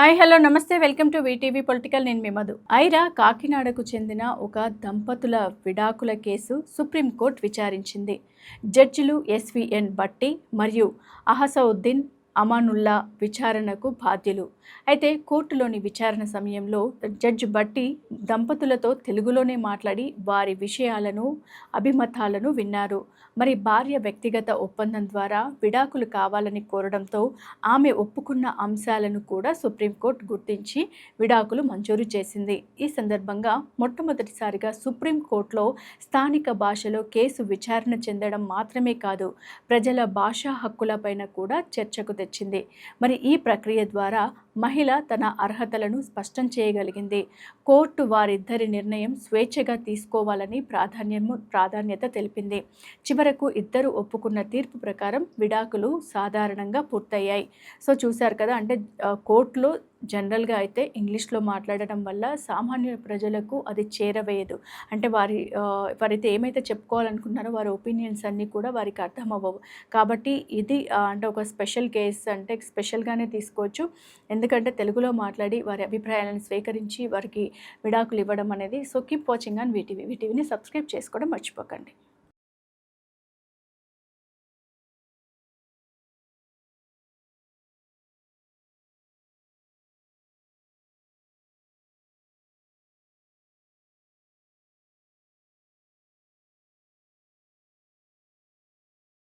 Hi hello నమస్తే. Welcome to VTV political. నేను మీ మధు. ఐరా కాకినాడకు చెందిన ఒక దంపతుల విడాకుల కేసు సుప్రీంకోర్టు విచారించింది. జడ్జిలు ఎస్విఎన్ బట్టి మరియు అహసౌద్దీన్ అమానుల్లా విచారణకు బాధ్యులు. అయితే కోర్టులోని విచారణ సమయంలో జడ్జి బట్టి దంపతులతో తెలుగులోనే మాట్లాడి వారి విషయాలను అభిమతాలను విన్నారు. మరి భార్య వ్యక్తిగత ఒప్పందం ద్వారా విడాకులు కావాలని కోరడంతో ఆమె ఒప్పుకున్న అంశాలను కూడా సుప్రీంకోర్టు గుర్తించి విడాకులు మంజూరు చేసింది. ఈ సందర్భంగా మొట్టమొదటిసారిగా సుప్రీంకోర్టులో స్థానిక భాషలో కేసు విచారణ చెందడం మాత్రమే కాదు ప్రజల భాషా హక్కులపైన కూడా చర్చకు తెచ్చింది. మరి ఈ ప్రక్రియ ద్వారా మహిళ తన అర్హతలను స్పష్టం చేయగలిగింది. కోర్టు వారిద్దరి నిర్ణయం స్వేచ్ఛగా తీసుకోవాలని ప్రాధాన్యము ప్రాధాన్యత తెలిపింది. చివరకు ఇద్దరు ఒప్పుకున్న తీర్పు ప్రకారం విడాకులు సాధారణంగా పూర్తయ్యాయి. సో చూశారు కదా అంటే కోర్టులో జనరల్గా అయితే ఇంగ్లీష్లో మాట్లాడటం వల్ల సామాన్య ప్రజలకు అది చేరవేయదు. అంటే వారి వారైతే ఏమైతే చెప్పుకోవాలనుకున్నారో వారి ఒపీనియన్స్ అన్నీ కూడా వారికి అర్థం అవ్వవు కాబట్టి ఇది అంటే ఒక స్పెషల్ కేస్ అంటే స్పెషల్గానే తీసుకోవచ్చు. ఎందుకంటే తెలుగులో మాట్లాడి వారి అభిప్రాయాలను స్వీకరించి వారికి విడాకులు ఇవ్వడం అనేది so keep watching on VTV. వీటీవీని subscribe చేసుకోవడం మర్చిపోకండి.